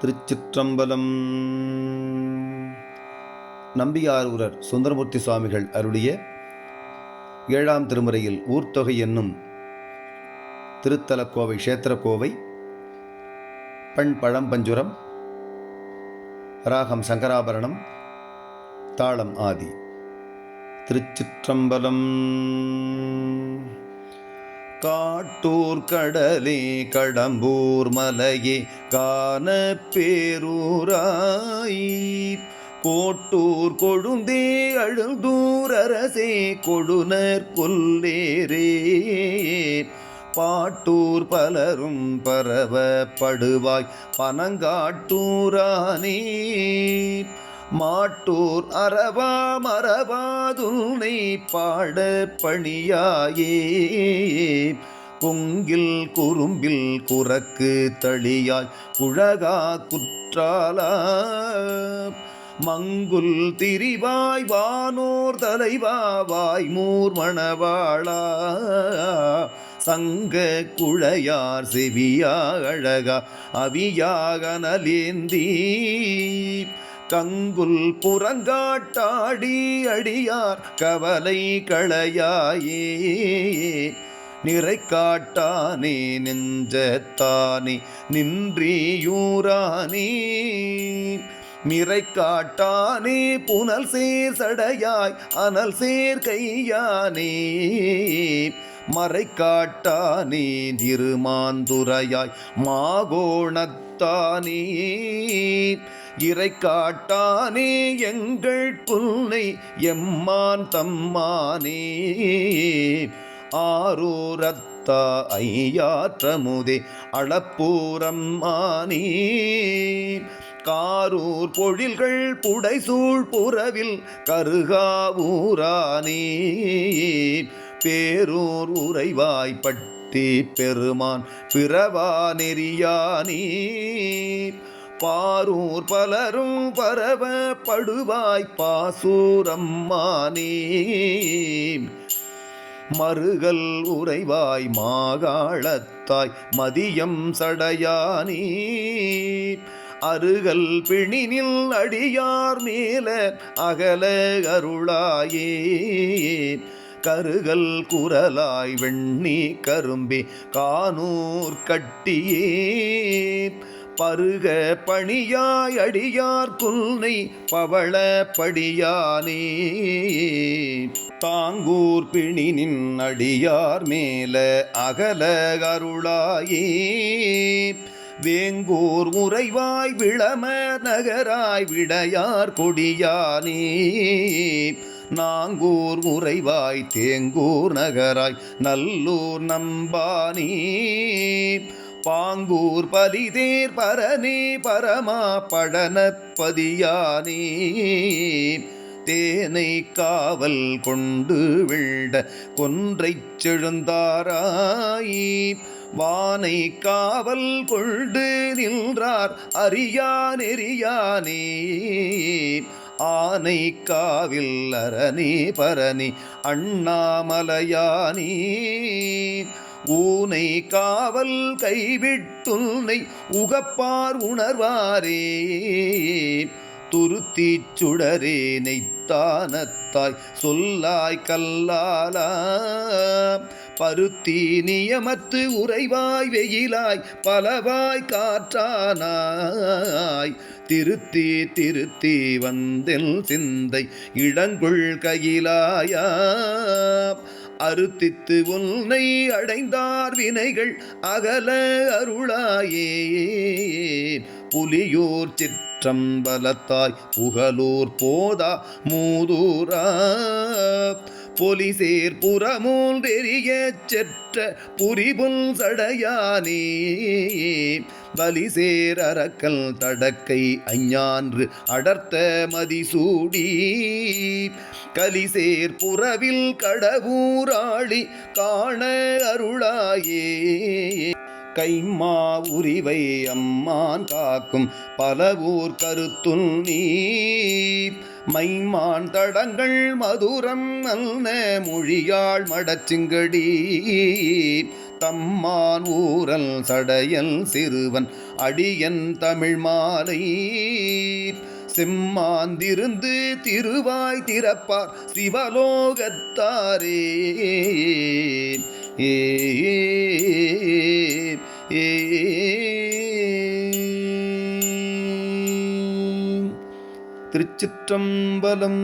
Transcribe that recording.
திருச்சிற்றம்பலம். நம்பியாரூரர் சுந்தரமூர்த்தி சுவாமிகள் அருளிய ஏழாம் திருமுறையில் ஊர்த்தொகை என்னும் திருத்தலக்கோவை க்ஷேத்திரக்கோவை பண் பழம்பஞ்சுரம் ராகம் சங்கராபரணம் தாளம் ஆதி. திருச்சிற்றம்பலம். காட்டூர் கடலே கடம்பூர் மலையே கான பேரூராய் கோட்டூர் கொழுந்தே அழுந்தூர் அரசே கொடுனர் புல்லேரே. பாட்டூர் பலரும் பரவப்படுவாய் பனங்காட்டூரானே. மாட்டூர் அறவா மறவாதுனை பாட பணியாயே. பொங்கில் குறும்பில் குரக்கு தளியாய் குழகா குற்றாலா. மங்குல் திரிவாய் வானோர் தலைவா வாய்மூர் மணவாளா. சங்க குழையார் செவியா அழகா அவியாக நலேந்தீ. கங்குல் புறங்காட்டாடி அடியார் கவலை களையாயே. நிறை காட்டானே நெஞ்சத்தானே நின்றியூரானே. நிறை காட்டானே புனல் சேர் சடையாய் அனல் சேர் கையானே மறை காட்டானே திருமாந்துரையாய் மாகோணத்தானே இறை காட்டானே எங்கள் புல்லை எம்மான் தம்மானே. ஆரூரத்தா ஐயாற்றமுதே அளப்பூரம்மானே காரூர் பொழில்கள் புடைசூழ் புறவில் கருகாவூரானே பேரூர் உறைவாய்ப்பட்டு பெருமான் பிறவா நெறியானே பாரூர் பலரும் பரவ பரவப்படுவாய் பாசூரம்மானே மறுகள் உறைவாய் மாகாளத்தாய் மதியம் சடையானே அருகல் பிணினில் அடியார் மேல அகல அருளாயே கருகல் குரலாய் வெண்ணி கரும்பி கானூர் கட்டியே. பருக பணியாய் அடியார் குல்னை பவள படியானே. தாங்கூர் பிணினின் அடியார் மேல அகல அருளாயே. வேங்கூர் உறைவாய் விளம நகராய் விடையார் கொடியானே. நாங்கூர் உறைவாய் தேங்கூர் நகராய் நல்லூர் நம்பானி. பாங்கூர் பலிதேர் பரனே பரமா படனப்பதியானே தேனை காவல் கொண்டு விழ்ட கொன்றைச் செழுந்தாராய். வானை காவல் கொண்டு நின்றார் அறியா நெறியானே ஆனை காவில் அரணி பரணி அண்ணாமலையானே. ஊனை காவல் கைவிட்டுன்னை உகப்பார் உணர்வாரே. துருத்தீச்சுடரே நெய்த்தானத்தாய் சொல்லாய் கல்லாலா. பருத்தி நியமத்து உறைவாய் வெயிலாய் பலவாய் காற்றானாய். திருத்தி திருத்தி வந்தில் சிந்தை இடங்குள் கையிலாயா. அறுத்தித்து உன்னை அடைந்தார் வினைகள் அகல அருளாயே. புலியூர் சிற்றம்பலத்தாய் புகழூர் போதா மூதூரா. பொலிசேர் புறமூல் தெரிய செற்ற புரிபுல் சடையானே. பலிசேர் அரக்கல் தடக்கை அஞ்ஞான்று அடர்த்த மதிசூடி. கலிசேர் புறவில் கடவுராளி காண அருளாயே. கைம்மா உரிவை அம்மான் காக்கும் பலவூர் கருத்துள் நீ மைமான் தடங்கள் மதுரம் அல்ல மொழியாள் மடச்சிங்கடி தம்மான் ஊரல் சடையல் சிறுவன் அடியன் தமிழ் மாலை செம்மாந்திருந்து திருவாய் திறப்பார் சிவலோகத்தாரே ஏ திருச்சிற்றம்பலம்.